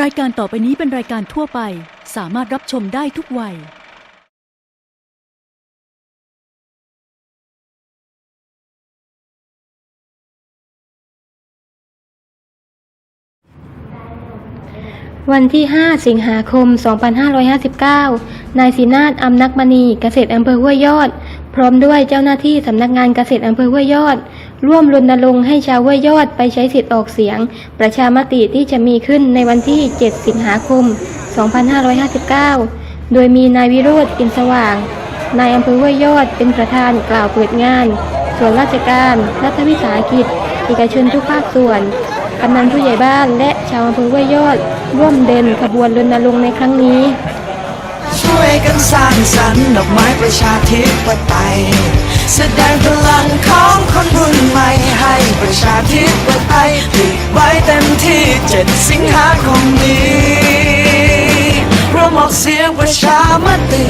รายการต่อไปนี้เป็นรายการทั่วไป สามารถรับชมได้ทุกวัย วันที่ 5 สิงหาคม 2559 นายศินาถอำนักมณีเกษตรอำเภอห้วยยอด พร้อมด้วยเจ้าหน้าที่สำนักงานเกษตรอำเภอห้วยยอด ร่วมรณรงค์ให้ชาวห้วยยอดไปใช้สิทธิ์ออกเสียง ประชามติที่จะมีขึ้นในวันที่ 7 สิงหาคม 2559 โดยมีนายวิโรธอินสว่าง นายอำเภอห้วยยอดเป็นประธานกล่าวเปิดงาน ส่วนราชการ รัฐวิสาหกิจ เอกชนทุกภาคส่วนกำนันผู้ใหญ่บ้านและชาวอำเภอห้วยยอด ร่วมเดินขบวนรณรงค์ในครั้งนี้ช่วยกันสร้างสรรค์ดอกไม้ประชาธิปไตยแสดงพ ประชาธิปไตยผลิตไว้เต็มที่เจ็ดสิงหาคมนี้ร่วมออกเสียงประชามติ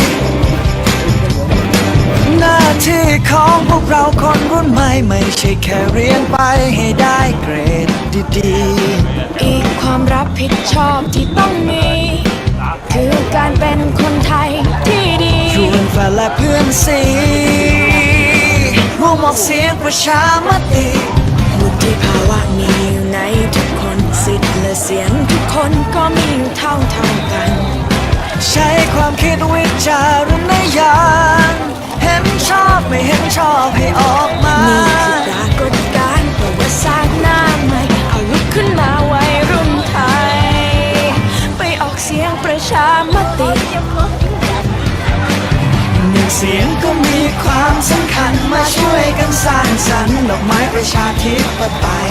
หน้าที่ของพวกเราคนรุ่นใหม่ ไม่ใช่แค่เรียนไปให้ได้เกรดดีๆ อีกความรับผิดชอบที่ต้องมี คือการเป็นคนไทยที่ดีชวนแฟนและเพื่อนสีร่วมออกเสียงประชามติ วุฒิภาวะมีอยู่ในทุกคนสิทธิ์และเสียงทุกคนก็มีอยู่เท่าเท่ากัน ใช้ความคิดวิจารณญาณเห็นชอบไม่เห็นชอบให้ออกมานี่คือปรากฏการณ์ประวัติศาสตร์หน้าใหม่ เอาลุกขึ้นมาวัยรุ่นไทย ไปออกเสียงประชามติหนึ่งเสียงก็มีความสำคัญมาช่วยกัน สร้างสรรค์ดอกไม้ประชาธิปไตย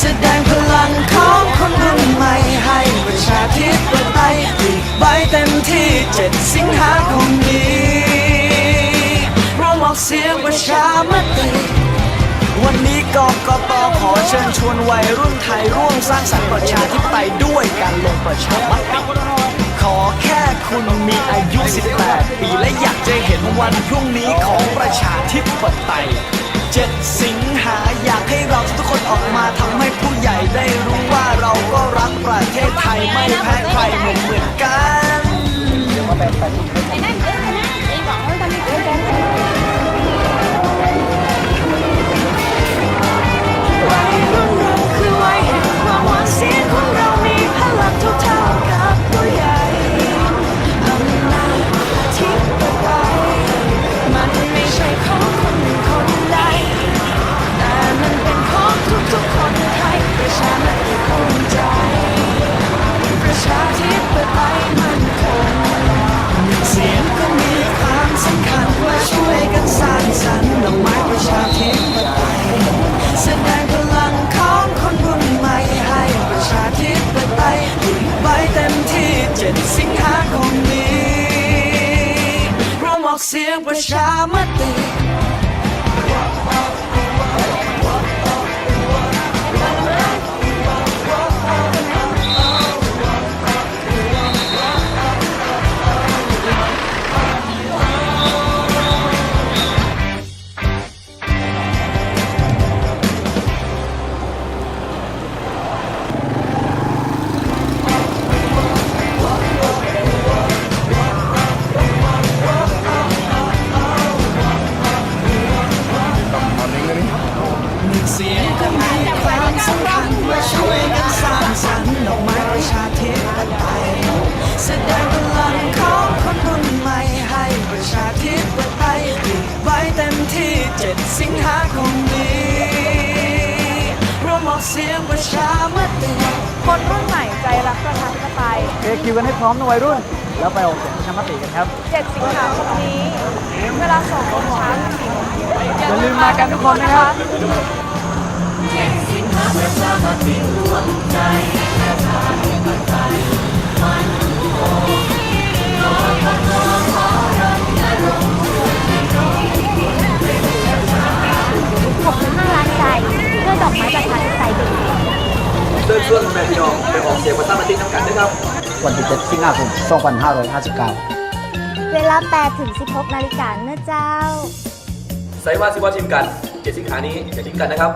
แสดงพลังของคนรุ่นใหม่ให้ประชาธิปไตยผลิตไว้เต็มที่เจ็ดสิงหาคมนี้ร่วมออกเสียงประชามติวันนี้กกตขอเชิญชวนวัยรุ่นไทยร่วมสร้างสรรค์ประชาธิปไตยด้วยการลงประชามติขอแค่คุณมีอายุ 18 ได้เห็นวันพรุ่งนี้ของประชาธิปไตย เจ็ดสิงหาอยากให้เราทุกคนออกมาทำให้ผู้ใหญ่ได้รู้ว่าเราก็รักประเทศไทยไม่แพ้ใครเหมือนเหมือนกัน ร่ว ธิปไตยแสดงพลังของคนรุ่นใหม่ให้ประชาธิปไตยผลิตไว้เต็มที่เจ็ดสิงหาคมนี้ร่วมออกเสียงประชามติคนรุ่นใหม่ใจรักประชาธิปไตยเอคิวกันให้พร้อมนะวัยรุ่น แล้วไปออกเสียงประชามติกันครับ7สิงหาคมนี้ เวลา2โมงเช้าถึงอย่าลืมมากันทุกคนนะครับ65ล้ ชิญชวนแม่พี่น้องไปออกเสียงประชามติน้ำกันนะครับ วันที่7สิงหาคม2559 เวลา8ถึง16นาฬิกาเนอะเจ้า ใส่ว่าสิว่าทีมกันเจ็ดสิงหานี้อย่าทิ้งกันนะครับ